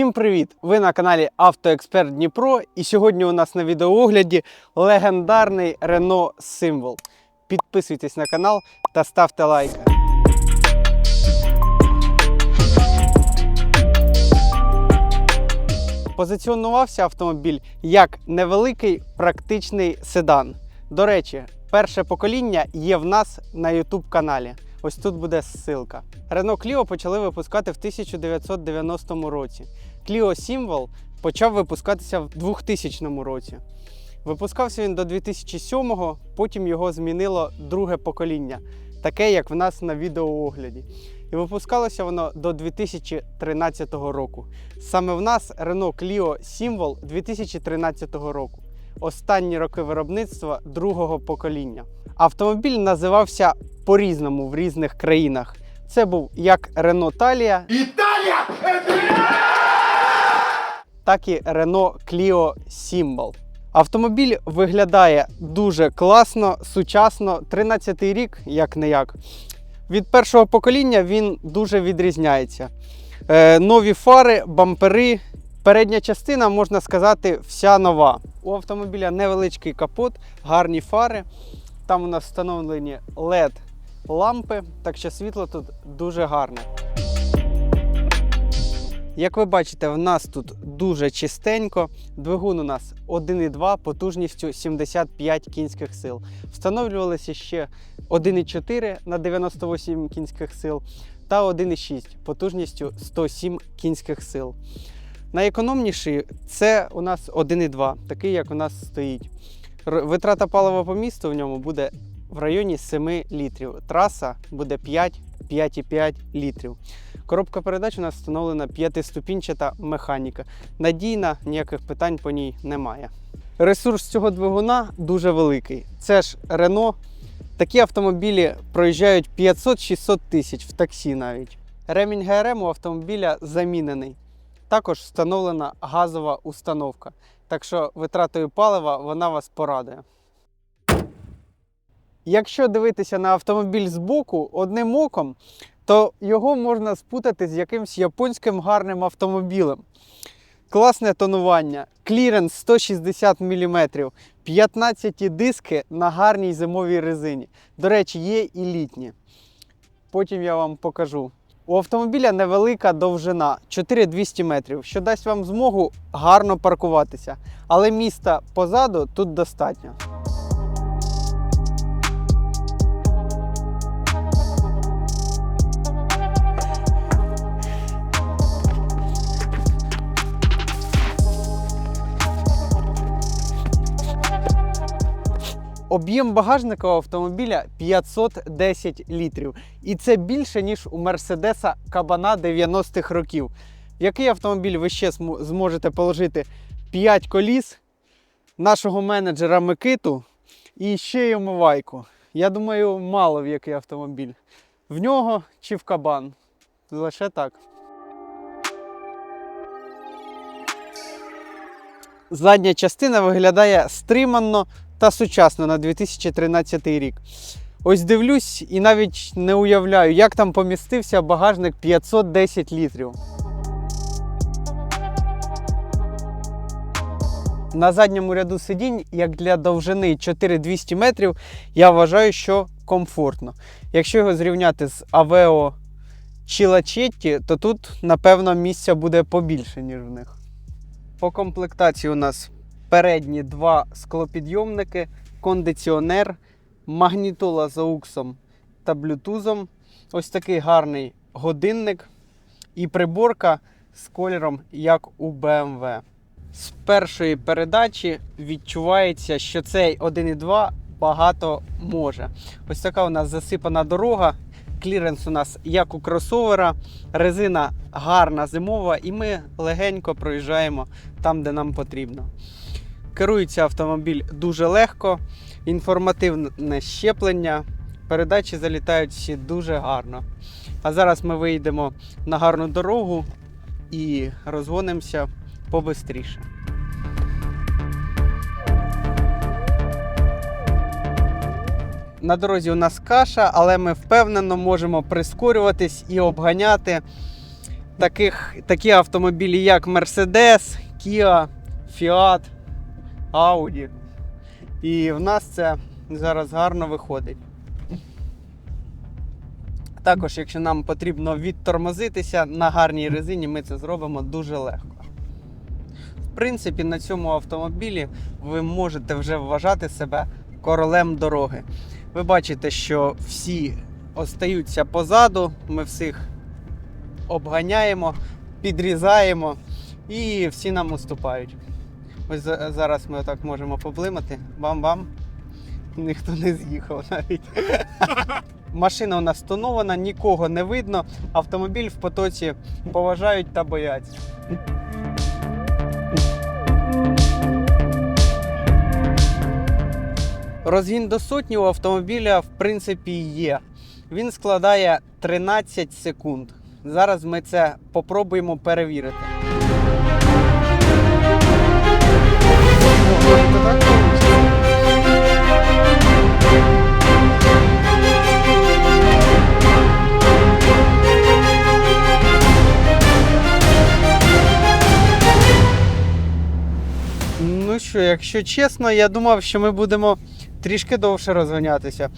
Всім привіт! Ви на каналі Автоексперт Дніпро. І сьогодні у нас на відеоогляді легендарний Renault Symbol. Підписуйтесь на канал та ставте лайки. Позиціонувався автомобіль як невеликий практичний седан. До речі, перше покоління є в нас на YouTube каналі. Ось тут буде ссылка. Renault Clio почали випускати в 1990 році. Clio Symbol почав випускатися в 2000 році. Випускався він до 2007-го, потім його змінило друге покоління, таке як в нас на відеоогляді. І випускалося воно до 2013 року. Саме в нас Renault Clio Symbol 2013 року. Останні роки виробництва другого покоління. Автомобіль називався по-різному в різних країнах. Це був як Renault Talia, Италия! так і Renault Clio Symbol. Автомобіль виглядає дуже класно, сучасно. 13-й рік, як не як. Від першого покоління він дуже відрізняється. Е, нові фари, бампери. Передня частина, можна сказати, вся нова. У автомобіля невеличкий капот, гарні фари. Там у нас встановлені LED лампи, так що світло тут дуже гарне. Як ви бачите, в нас тут дуже чистенько. Двигун у нас 1,2 потужністю 75 кінських сил. Встановлювалися ще 1,4 на 98 кінських сил та 1,6 потужністю 107 кінських сил. Найекономніший це у нас 1,2, такий як у нас стоїть. Витрата палива по місту в ньому буде в районі 7 літрів. Траса буде 5-5,5 літрів. Коробка передач у нас встановлена п'ятиступінчата механіка. Надійна, ніяких питань по ній немає. Ресурс цього двигуна дуже великий. Це ж Renault. Такі автомобілі проїжджають 500-600 тисяч в таксі навіть. Ремінь ГРМ у автомобіля замінений. Також встановлена газова установка. Так що витратою палива вона вас порадує. Якщо дивитися на автомобіль збоку одним оком, то його можна спутати з якимсь японським гарним автомобілем. Класне тонування, кліренс 160 мм, 15 диски на гарній зимовій резині. До речі, є і літні. Потім я вам покажу. У автомобіля невелика довжина 4200 метрів, що дасть вам змогу гарно паркуватися. Але міста позаду тут достатньо. Об'єм багажника автомобіля 510 літрів. І це більше, ніж у Мерседеса Кабана 90-х років. В який автомобіль ви ще зможете положити 5 коліс, нашого менеджера Микиту і ще й омивайку. Я думаю, мало в який автомобіль. В нього чи в кабан. Лише так. Задня частина виглядає стримано та сучасно на 2013 рік. Ось дивлюсь і навіть не уявляю, як там помістився багажник 510 літрів. На задньому ряду сидінь, як для довжини 4200 метрів, я вважаю, що комфортно. Якщо його зрівняти з Aveo чи Lacetti, то тут, напевно, місця буде побільше, ніж в них. По комплектації у нас передні два склопідйомники, кондиціонер, магнітола з ауксом та блютузом. Ось такий гарний годинник і приборка з кольором, як у BMW. З першої передачі відчувається, що цей 1.2 багато може. Ось така у нас засипана дорога. Кліренс у нас як у кросовера, резина гарна зимова, і ми легенько проїжджаємо там, де нам потрібно. Керується автомобіль дуже легко, інформативне щеплення, передачі залітають всі дуже гарно. А зараз ми вийдемо на гарну дорогу і розгонимося побистріше. На дорозі у нас каша, але ми впевнено можемо прискорюватись і обганяти. таких, такі автомобілі, як Mercedes, Kia, Fiat, Audi. І в нас це зараз гарно виходить. Також, якщо нам потрібно відтормозитися на гарній резині, ми це зробимо дуже легко. В принципі, на цьому автомобілі ви можете вже вважати себе королем дороги. Ви бачите, що всі остаються позаду, ми всіх обганяємо, підрізаємо і всі нам уступають. Ось за- зараз ми отак можемо поблимати. Бам-бам. Ніхто не з'їхав навіть. Машина у нас тонована, нікого не видно. Автомобіль в потоці поважають та бояться. Розгін до сотні у автомобіля в принципі є. Він складає 13 секунд. Зараз ми це попробуємо перевірити. Ну що, якщо чесно, я думав, що ми будемо трішки довше розганятися.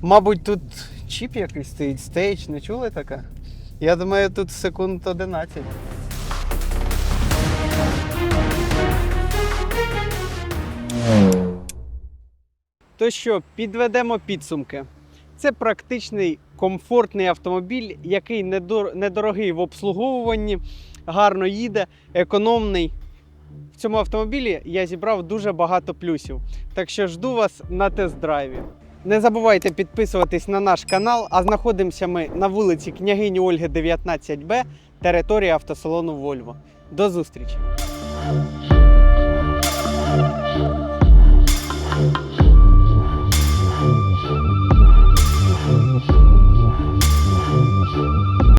Мабуть, тут чіп якийсь стоїть, стейдж, не чули таке? Я думаю, тут секунд 11. То що, підведемо підсумки. Це практичний комфортний автомобіль, який недорогий в обслуговуванні, гарно їде, економний. В цьому автомобілі я зібрав дуже багато плюсів. Так що жду вас на тест-драйві. Не забувайте підписуватись на наш канал, а знаходимося ми на вулиці княгині Ольги 19Б, територія автосалону Вольво. До зустрічі!